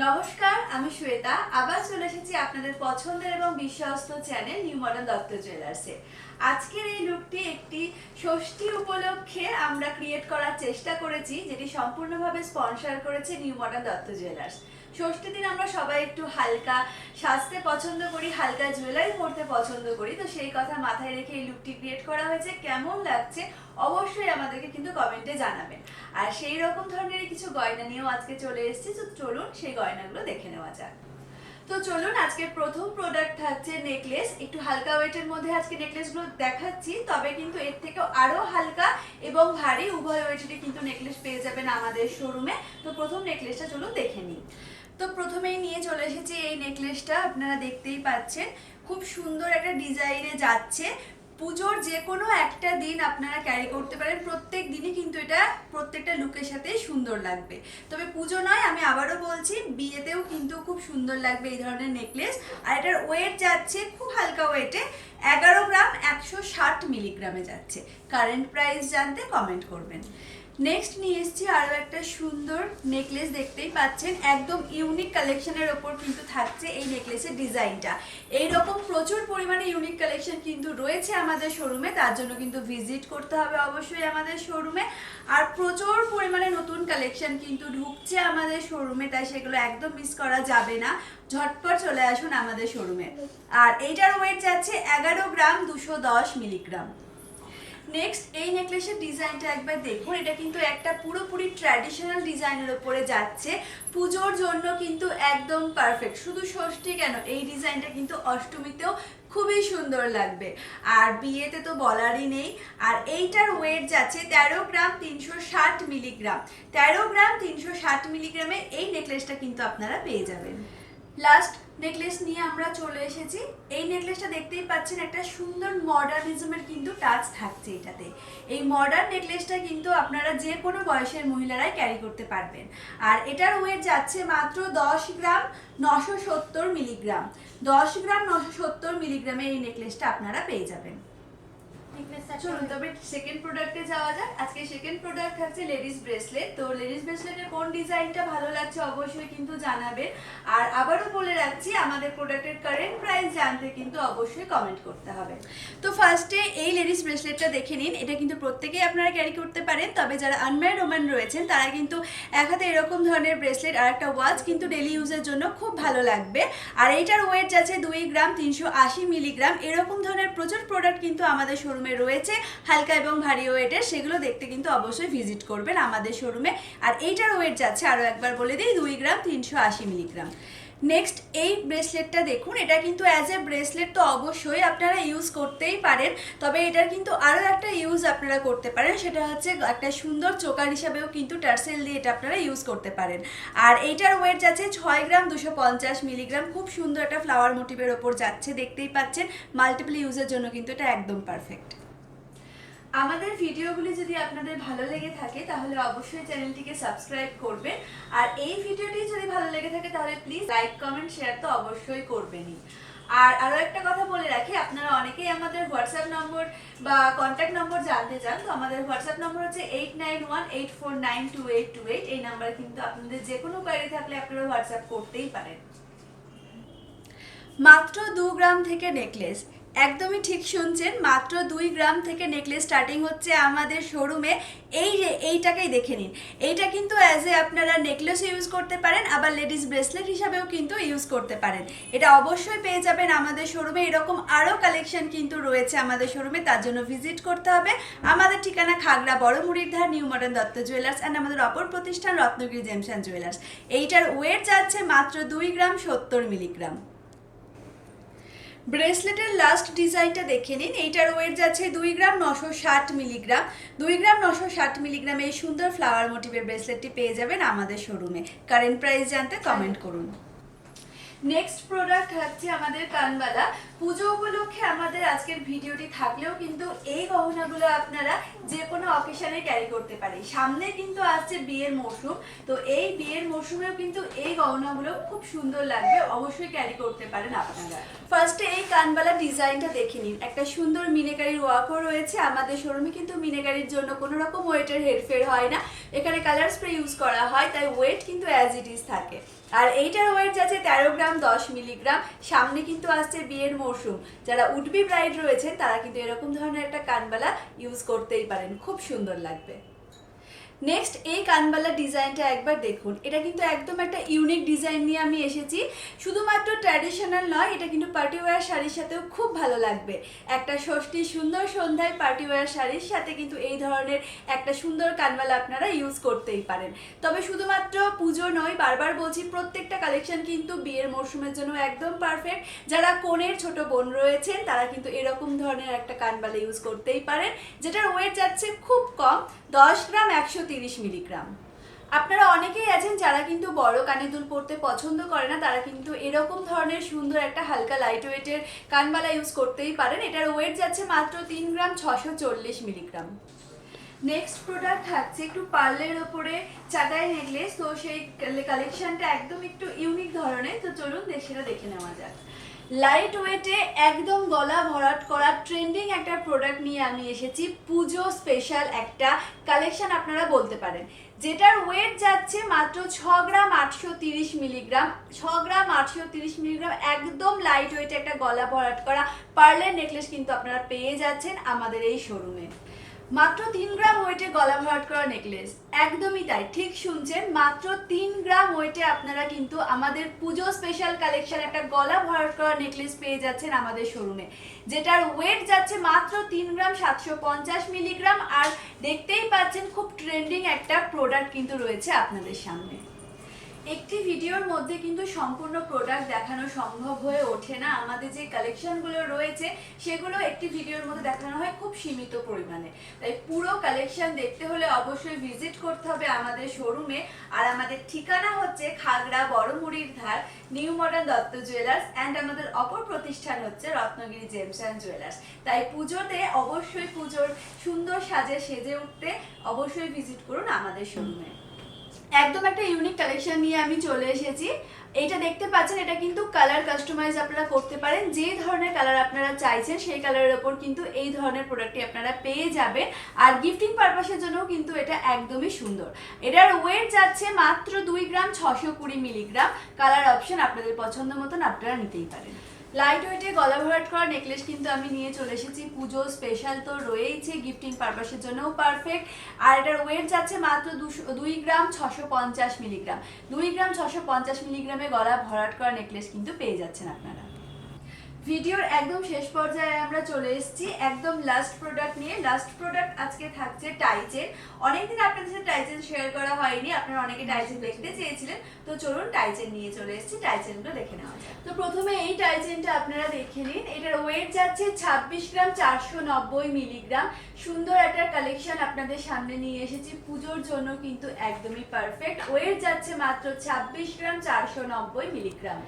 নমস্কার, আমি শ্বেতা। আবার চলে এসেছি আপনাদের পছন্দের এবং বিশ্বস্ত চ্যানেল নিউ মডার্ন দত্ত জুয়েলার্সে আজকের এই লুকটি একটি ষষ্ঠী উপলক্ষে আমরা ক্রিয়েট করার চেষ্টা করেছি, যেটি সম্পূর্ণভাবে স্পন্সর করেছে new modern Datta jewellers Shashthi দিন আমরা সবাই একটু হালকা সাজতে পছন্দ করি, হালকা জুয়েলারি পরতে পছন্দ করি, তো সেই কথা মাথায় রেখে এই লুকটি ক্রিয়েট করা হয়েছে। কেমন লাগছে অবশ্যই আমাদেরকে কিন্তু কমেন্টে জানাবেন। আর সেই রকম ধরনের কিছু গয়না নিয়েও আজকে চলে এসেছি, তো চলুন সেই গয়নাগুলো দেখে নেওয়া যাক। তো চলুন আজকে প্রথম প্রোডাক্ট থাকছে নেকলেস একটু হালকা ওয়েটের মধ্যে আজকে নেকলেসগুলো দেখাচ্ছি, তবে কিন্তু এর থেকেও আরও হালকা এবং ভারী উভয় ওয়েটেরই কিন্তু নেকলেস পেয়ে যাবেন আমাদের শোরুমে তো প্রথম নেকলেসটা চলুন দেখে নিই। তো প্রথমেই নিয়ে চলে এসেছি এই নেকলেসটা আপনারা দেখতেই পাচ্ছেন। খুব সুন্দর একটা ডিজাইনে যাচ্ছে। পুজোর যে কোনো একটা দিন আপনারা ক্যারি করতে পারেন। প্রত্যেক দিনই কিন্তু এটা প্রত্যেকটা লুকের সাথে সুন্দর লাগবে। তবে পুজো নয়, আমি আবারও বলছি, বিয়েতেও কিন্তু খুব সুন্দর লাগবে এই ধরনের নেকলেস আর এটার ওয়েট যাচ্ছে খুব হালকা ওয়েটে এগারো গ্রাম একশো ষাট মিলিগ্রামে যাচ্ছে। কারেন্ট প্রাইস জানতে কমেন্ট করবেন। নেক্সট নিয়ে এসেছি আরও একটা সুন্দর নেকলেস দেখতেই পাচ্ছেন। একদম ইউনিক কালেকশনের ওপর কিন্তু থাকছে এই নেকলেসের ডিজাইনটা এইরকম প্রচুর পরিমাণে ইউনিক কালেকশন কিন্তু রয়েছে আমাদের শোরুমে তার জন্য কিন্তু ভিজিট করতে হবে অবশ্যই আমাদের শোরুমে আর প্রচুর পরিমাণে নতুন কালেকশন কিন্তু ঢুকছে আমাদের শোরুমে তাই সেগুলো একদম মিস করা যাবে না। ঝটপট চলে আসুন আমাদের শোরুমে আর এইটার ওয়েট যাচ্ছে এগারো গ্রাম দুশো দশ মিলিগ্রাম নেক্সট এই নেকলেসের ডিজাইনটা একবার দেখুন। এটা কিন্তু একটা পুরোপুরি ট্র্যাডিশনাল ডিজাইনের ওপরে যাচ্ছে। পুজোর জন্য কিন্তু একদম পারফেক্ট শুধু ষষ্ঠী কেন? এই ডিজাইনটা কিন্তু অষ্টমীতেও খুবই সুন্দর লাগবে। আর বিয়েতে তো বলারই নেই। আর এইটার ওয়েট যাচ্ছে তেরো গ্রাম তিনশো ষাট মিলিগ্রাম। তেরো গ্রাম তিনশো ষাট মিলিগ্রামে এই নেকলেসটা কিন্তু আপনারা পেয়ে যাবেন। লাস্ট নেকলেস নিয়ে আমরা চলে এসেছি। এই নেকলেসটা দেখতেই পাচ্ছেন, একটা সুন্দর মডার্নিজমের কিন্তু টাচ থাকছে এটাতে। এই মডার্ন নেকলেসটা কিন্তু আপনারা যে কোনো বয়সের মহিলারাই ক্যারি করতে পারবেন। আর এটার ওয়েট যাচ্ছে মাত্র দশ গ্রাম নশো সত্তর মিলিগ্রাম দশ গ্রাম নশো সত্তর মিলিগ্রামে এই নেকলেসটা আপনারা পেয়ে যাবেন। চলুন, তবে সেকেন্ড প্রোডাক্টে যাওয়া যাক। আজকে সেকেন্ড প্রোডাক্ট থাকছে লেডিস ব্রেসলেট তো লেডিস ব্রেসলেটের কোন ডিজাইনটা ভালো লাগছে অবশ্যই কিন্তু জানাবেন। আর আবারও বলে রাখছি, আমাদের প্রোডাক্টের কারেন্ট প্রাইস জানতে কিন্তু অবশ্যই কমেন্ট করতে হবে। তো ফার্স্টে এই লেডিস ব্রেসলেটটা দেখে নিন। এটা কিন্তু প্রত্যেকেই আপনারা ক্যারি করতে পারেন, তবে যারা আনম্যারিড ওম্যান রয়েছেন, তারা কিন্তু এক হাতে এরকম ধরনের ব্রেসলেট আর একটা ওয়াচ কিন্তু ডেলি ইউজের জন্য খুব ভালো লাগবে। আর এইটার ওয়েট যাচ্ছে দুই গ্রাম তিনশো আশি মিলিগ্রাম এরকম ধরনের প্রচুর প্রোডাক্ট কিন্তু আমাদের শোরুমে রয়েছে, হালকা এবং ভারী ওয়েটের, সেগুলো দেখতে কিন্তু অবশ্যই ভিজিট করবেন আমাদের শোরুমে আর এইটার ওয়েট যাচ্ছে আরও একবার বলে দিই, দুই গ্রাম তিনশো আশি মিলিগ্রাম। নেক্সট এই ব্রেসলেটটা দেখুন, এটা কিন্তু অ্যাজ এ ব্রেসলেট তো অবশ্যই আপনারা ইউজ করতেই পারেন, তবে এটার কিন্তু আরও একটা ইউজ আপনারা করতে পারেন, সেটা হচ্ছে একটা সুন্দর চোকার হিসাবেও কিন্তু টার্সেল দিয়ে এটা আপনারা ইউজ করতে পারেন। আর এইটার ওয়েট যাচ্ছে ছয় গ্রাম দুশো পঞ্চাশ মিলিগ্রাম, খুব সুন্দর একটা ফ্লাওয়ার মোটিভের ওপর যাচ্ছে, দেখতেই পাচ্ছেন মাল্টিপল ইউজের জন্য কিন্তু এটা একদম পারফেক্ট আমাদের ভিডিওগুলি যদি আপনাদের ভালো লেগে থাকে, তাহলে অবশ্যই চ্যানেলটিকে সাবস্ক্রাইব করবেন। আর এই ভিডিওটি যদি ভালো লেগে থাকে, তাহলে প্লিজ লাইক কমেন্ট শেয়ার তো অবশ্যই করবেনই। আর আরও একটা কথা বলে রাখি, আপনারা অনেকেই আমাদের হোয়াটসঅ্যাপ নম্বর বা কন্ট্যাক্ট নম্বর জানতে চান, তো আমাদের হোয়াটসঅ্যাপ নম্বর হচ্ছে eight nine one eight four nine two eight two eight এই নাম্বারে কিন্তু আপনাদের যে কোনো কোয়ারি থাকলে আপনারা হোয়াটসঅ্যাপ করতেই পারেন। মাত্র দু গ্রাম থেকে নেকলেস একদমই ঠিক শুনছেন, মাত্র দুই গ্রাম থেকে নেকলেস স্টার্টিং হচ্ছে আমাদের শোরুমে এই যে, এইটাকেই দেখে নিন। এইটা কিন্তু অ্যাজ এ আপনারা নেকলেস ইউজ করতে পারেন, আবার লেডিস ব্রেসলেট হিসাবেও কিন্তু ইউজ করতে পারেন। এটা অবশ্যই পেয়ে যাবেন আমাদের শোরুমে এরকম আরও কালেকশন কিন্তু রয়েছে আমাদের শোরুমে তার জন্য ভিজিট করতে হবে। আমাদের ঠিকানা খাগড়া, বড় মুড়ির ধার new modern Dutta jewellers and আমাদের অপর প্রতিষ্ঠান রত্নগিরি জেমসান জুয়েলার্স এইটার ওয়েট যাচ্ছে মাত্র দুই গ্রাম সত্তর মিলিগ্রাম ব্রেসলেটের লাস্ট ডিজাইনটা দেখে নিন। এইটার ওয়েট যাচ্ছে দুই গ্রাম নশো ষাট মিলিগ্রাম দুই গ্রাম নশো ষাট মিলিগ্রাম এই সুন্দর ফ্লাওয়ার মোটিভের ব্রেসলেটটি পেয়ে যাবেন আমাদের শোরুমে কারেন্ট প্রাইস জানতে কমেন্ট করুন। নেক্সট প্রোডাক্ট হচ্ছে আমাদের কানবালা পুজো উপলক্ষে আমাদের আজকের ভিডিওটি থাকলেও কিন্তু এই গহনাগুলো আপনারা যে কোনো অকেশনে ক্যারি করতে পারে সামনে কিন্তু আসছে বিয়ের মরশুম। তো এই বিয়ের মরশুমেও কিন্তু এই গহনাগুলো খুব সুন্দর লাগবে। অবশ্যই ক্যারি করতে পারেন আপনারা। ফার্স্টে এই কানবালা ডিজাইনটা দেখে নিন। একটা সুন্দর মিনেকারির ওয়ার্কও রয়েছে। আমাদের শোরুমে কিন্তু মিনেকারির জন্য কোনো রকম ওয়েটের হেরফের হয় না। এখানে কালার স্প্রে ইউজ করা হয়, তাই ওয়েট কিন্তু অ্যাজ ইট ইজ থাকে। আর এইটার ওয়েট যাচ্ছে তেরো গ্রাম দশ মিলিগ্রাম। সামনে কিন্তু আসছে বিয়ের মরশুম। যারা উডবি ব্রাইড রয়েছেন, তারা কিন্তু এরকম ধরনের একটা কানবালা ইউজ করতেই পারেন। খুব সুন্দর লাগবে। নেক্সট এই কানবালা ডিজাইনটা একবার দেখুন। এটা কিন্তু একদম একটা ইউনিক ডিজাইন নিয়ে আমি এসেছি। শুধুমাত্র ট্র্যাডিশনাল নয়, এটা কিন্তু পার্টি ওয়্যার শাড়ির সাথেও খুব ভালো লাগবে। একটা ষষ্ঠী সুন্দর সন্ধ্যায় পার্টি ওয়্যার শাড়ির সাথে কিন্তু এই ধরনের একটা সুন্দর কানবালা আপনারা ইউজ করতেই পারেন। তবে শুধুমাত্র পুজো নয়, বারবার বলছি প্রত্যেকটা কালেকশন কিন্তু বিয়ের মরশুমের জন্য একদম পারফেক্ট যারা কোণের ছোট বোন রয়েছেন, তারা কিন্তু এরকম ধরনের একটা কানবালা ইউজ করতেই পারেন, যেটার ওয়েট যাচ্ছে খুব কম, দশ গ্রাম একশো তিরিশ মিলিগ্রাম। আপনারা অনেকেই আছেন যারা কিন্তু বড় কানে দুল পরতে পছন্দ করে না, তারা কিন্তু এরকম ধরনের সুন্দর একটা হালকা লাইট ওয়েটের কানবালা ইউজ করতেই পারেন। এটার ওয়েট যাচ্ছে মাত্র তিন গ্রাম ছশো চল্লিশ মিলিগ্রাম। নেক্সট প্রোডাক্ট থাকছে একটু পার্লের ওপরে চাটাই নেকলেস তো সেই কালেকশনটা একদম একটু ইউনিক ধরনের। তো চলুন সেটা দেখে নেওয়া যাক। লাইট ওয়েটে একদম গলা ভরাট করা ট্রেন্ডিং একটা প্রোডাক্ট নিয়ে আমি এসেছি। পুজো স্পেশাল একটা কালেকশন আপনারা বলতে পারেন। যেটার ওয়েট যাচ্ছে মাত্র ছ গ্রাম আটশো তিরিশ মিলিগ্রাম। ছ গ্রাম আটশো তিরিশ মিলিগ্রাম একদম লাইট ওয়েটে একটা গলা ভরাট করা পার্লের নেকলেস কিন্তু আপনারা পেয়ে যাচ্ছেন আমাদের এই শোরুমে মাত্র তিন গ্রাম ওয়েটে গলা ভরাট করা নেকলেস একদমই তাই, ঠিক শুনছেন? মাত্র তিন গ্রাম ওয়েটে আপনারা কিন্তু আমাদের পুজো স্পেশাল কালেকশন একটা গলা ভরাট করা নেকলেস পেয়ে যাচ্ছেন আমাদের শোরুমে। যেটার ওয়েট যাচ্ছে মাত্র তিন গ্রাম সাতশো পঞ্চাশ মিলিগ্রাম আর দেখতেই পাচ্ছেন, খুব ট্রেন্ডিং একটা প্রোডাক্ট কিন্তু রয়েছে আপনাদের সামনে। একটি ভিডিওর মধ্যে কিন্তু সম্পূর্ণ প্রোডাক্ট দেখানো সম্ভব হয়ে ওঠে না। আমাদের যে কালেকশনগুলো রয়েছে, সেগুলো একটি ভিডিওর মধ্যে দেখানো হয় খুব সীমিত পরিমাণে। তাই পুরো কালেকশন দেখতে হলে অবশ্যই ভিজিট করতে হবে আমাদের শোরুমে আর আমাদের ঠিকানা হচ্ছে খাগড়া, বড়মুড়ির ধার new modern Datta jewellers and আমাদের অপর প্রতিষ্ঠান হচ্ছে রত্নগিরি জেমস অ্যান্ড জুয়েলার্স তাই পুজোতে অবশ্যই পুজোর সুন্দর সাজে সেজে উঠতে অবশ্যই ভিজিট করুন আমাদের শোরুমে একদম একটা ইউনিক কালেকশন নিয়ে আমি চলে এসেছি। এটা দেখতে পাচ্ছেন, এটা কিন্তু কালার কাস্টমাইজ আপনারা করতে পারেন। যে ধরনের কালার আপনারা চাইছেন, সেই কালারের ওপর কিন্তু এই ধরনের প্রোডাক্টটি আপনারা পেয়ে যাবেন। আর গিফটিং পারপাসের জন্য কিন্তু এটা একদমই সুন্দর। এটার ওয়েট যাচ্ছে মাত্র দুই গ্রাম ছশো কুড়ি মিলিগ্রাম কালার অপশন আপনাদের পছন্দ মতন আপনারা নিতেই পারেন। লাইট ওয়েটে গলা ভরাট করা নেকলেস কিন্তু আমি নিয়ে চলে এসেছি। পুজো স্পেশাল তো রয়েইছে গিফটিং পারপাসের জন্যও পারফেক্ট আর এটার ওয়েট যাচ্ছে মাত্র দুশো, দুই গ্রাম ছশো পঞ্চাশ মিলিগ্রাম দুই গ্রাম ছশো পঞ্চাশ মিলিগ্রামে গলা ভরাট করা নেকলেস কিন্তু পেয়ে যাচ্ছেন আপনারা। ভিডিওর একদম শেষ পর্যায়ে আমরা চলে এসেছি। একদম লাস্ট প্রোডাক্ট নিয়ে। লাস্ট প্রোডাক্ট আজকে থাকছে টাইচেন অনেকদিন আপনাদের সাথে টাইচেন শেয়ার করা হয়নি। আপনারা অনেকে টাইচেন দেখতে চেয়েছিলেন। তো চলুন টাইচেন নিয়ে চলে এসেছি। টাইচেনগুলো দেখে নেওয়া তো প্রথমে এই টাইচেনটা আপনারা দেখে নিন। এটার ওয়েট যাচ্ছে ছাব্বিশ গ্রাম চারশো নব্বই মিলিগ্রাম। সুন্দর একটা কালেকশন আপনাদের সামনে নিয়ে এসেছি। পুজোর জন্য কিন্তু একদমই পারফেক্ট ওয়েট যাচ্ছে মাত্র ছাব্বিশ গ্রাম চারশো নব্বই মিলিগ্রাম।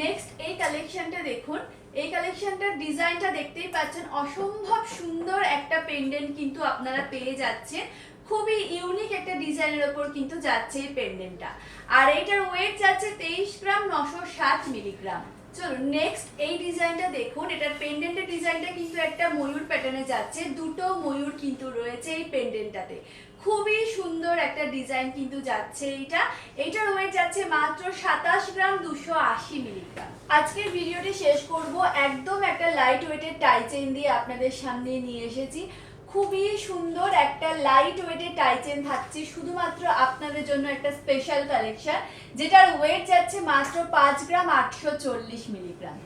নেক্সট এই কালেকশনটা দেখুন। এই কালেকশনটার ডিজাইনটা দেখতেই পাচ্ছেন, অসম্ভব সুন্দর একটা পেন্ডেন্ট কিন্তু আপনারা পেয়ে যাচ্ছেন। খুবই ইউনিক একটা ডিজাইনের ওপর কিন্তু যাচ্ছে এই পেন্ডেন্টটা আর এইটার ওয়েট যাচ্ছে তেইশ গ্রাম নশো ষাট মিলিগ্রাম চলুন নেক্সট এই ডিজাইনটা দেখুন। এটার পেন্ডেন্টের ডিজাইনটা কিন্তু একটা ময়ূর প্যাটার্নে যাচ্ছে। দুটো ময়ূর কিন্তু রয়েছে এই পেন্ডেন্টটাতে খুবই সুন্দর একটা ডিজাইন কিন্তু যাচ্ছে এইটা। এইটার ওয়েট যাচ্ছে মাত্র সাতাশ গ্রাম দুশো আশি মিলিগ্রাম। আজকের ভিডিওটি শেষ করব। একদম একটা লাইট ওয়েটের টাইচেন দিয়ে আপনাদের সামনে নিয়ে এসেছি। খুবই সুন্দর একটা লাইট ওয়েটের টাইচেন থাকছে, শুধুমাত্র আপনাদের জন্য একটা স্পেশাল কালেকশন যেটার ওয়েট যাচ্ছে মাত্র পাঁচ গ্রাম আটশো চল্লিশ মিলিগ্রাম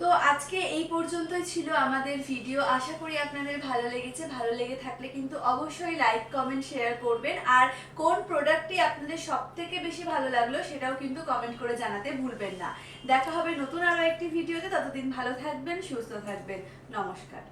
তো আজকে এই পর্যন্তই ছিল আমাদের ভিডিও আশা করি আপনাদের ভালো লেগেছে। ভালো লেগে থাকলে কিন্তু অবশ্যই লাইক কমেন্ট শেয়ার করবেন। আর কোন প্রোডাক্টটি আপনাদের সব থেকে বেশি ভালো লাগল সেটাও কিন্তু কমেন্ট করে জানাতে ভুলবেন না। দেখা হবে নতুন আরও একটি ভিডিওতে ততদিন ভালো থাকবেন, সুস্থ থাকবেন। নমস্কার।